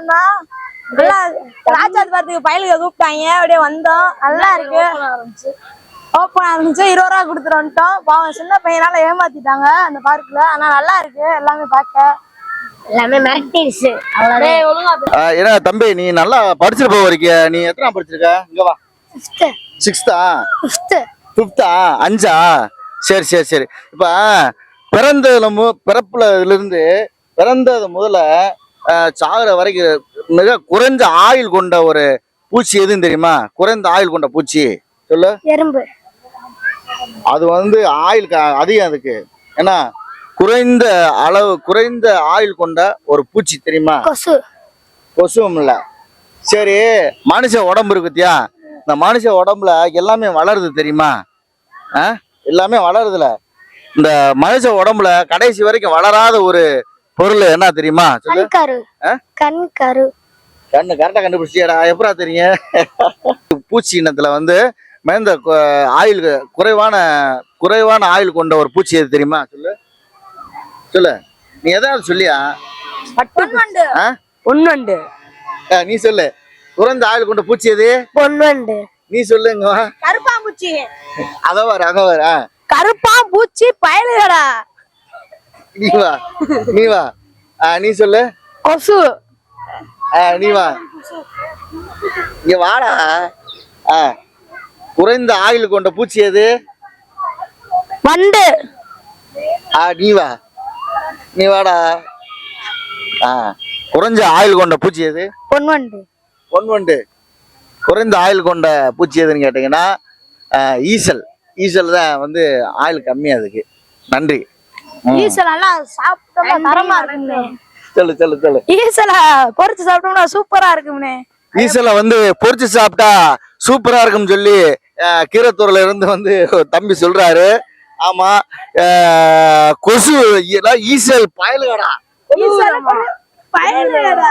நல்லா ராஜாத் பார்த்துக்கு பயலுக்கு கூப்பிட்டாங்க. அப்படியே வந்தோம். நல்லா இருக்கு. ஓப்பன் இருபது ரூபா கொடுத்துட்டு வந்துட்டோம் பாவம் சின்ன பையனால ஏமாத்திட்டாங்க அந்த பார்க்ல ஆனா நல்லா இருக்கு. எல்லாமே பார்க்க. எல்லாமே மிரட்டிடுச்சு தம்பி நீ நல்லா படிச்சுட்டு போக வரைக்க நீ எத்தனை படிச்சிருக்க? இங்க வா. சிக்ஸ்தா ஃபிஃப்த்தா அஞ்சா? சரி சரி சரி. இப்ப பிறந்ததுல மு பிறப்புல இருந்து பிறந்தது முதல்ல சாகுற வரைக்கும் மிக குறைந்த ஆயுள் கொண்ட ஒரு பூச்சி எதுன்னு தெரியுமா? குறைந்த ஆயுள் கொண்ட பூச்சி. சொல்லு. எறும்பு. அது வந்து ஆயுள் க- அதிகம் அதுக்கு. ஏன்னா குறைந்த அளவு குறைந்த ஆயுள் கொண்ட ஒரு பூச்சி தெரியுமா? கொசு. கொசுவும் இல்ல. சரி மனுஷ உடம்பு இருக்குத்தியா இந்த மனுஷ உடம்புல எல்லாமே வளருது தெரியுமா? எல்லாமே வளருதுல. இந்த மனுஷ உடம்புல கடைசி வரைக்கும் வளராத ஒரு பொருள் என்ன தெரியுமா? சொல்லு. கண்கரு. ஆ? கண்கரு. கண்ணு கரெக்டா கண்டுபிடிச்சியாடா எப்படா தெரியும் பூச்சி இனத்துல வந்து மேந்த கு- ஆயுள் குறைவான குறைவான ஆயுள் கொண்ட ஒரு பூச்சி எது தெரியுமா? சொல்லு. சொல்லு. நீ எதாவது சொல்லியா? பொன்வண்டு. நீ சொல்லு. குறைந்த ஆயுள் கொண்ட பூச்சி எது? பொன்வண்டு. நீ சொல்லுங்க. கருப்பாம்பூச்சி. அத வர அங்க வர ஆ, கருப்பாம்பூச்சி பயலுகடா. நீ வா நீ வா. ஆ, நீ சொல்லு. கொசு. ஆ, நீ வா. இங்க வாடா. ஆ, குறைந்த ஆயுள் கொண்ட பூச்சி எது? வண்டு. ஆ நீ வா. நீ வாடா. ஆ குறைஞ்ச ஆயுள் கொண்ட பூச்சி எது? பொன்வண்டு. பொன்வண்டு. குறைந்த ஆயுள் கொண்ட பூச்சி எதுன்னு கேட்டீங்கன்னா ஈசல் ஈசல். தான் வந்து ஆயுள் கம்மி அதுக்கு. நன்றி. ஈசல் நல்லா சாப்பிட்டோம்னா தரமா இருக்கும்னே. சொல்லு சொல்லு சொல்லு. ஈசல பொரிச்சு சாப்பிட்டோம்னா சூப்பரா இருக்கும்னே. ஈசலை வந்து பொரிச்சு சாப்பிட்டா சூப்பரா இருக்கும்னு சொல்லி கீரத்தூர்ல இருந்து வந்து ஒரு தம்பி சொல்றாரு. ஆமா கொசு ஈசல் பயலுகடா. பயலுகடா.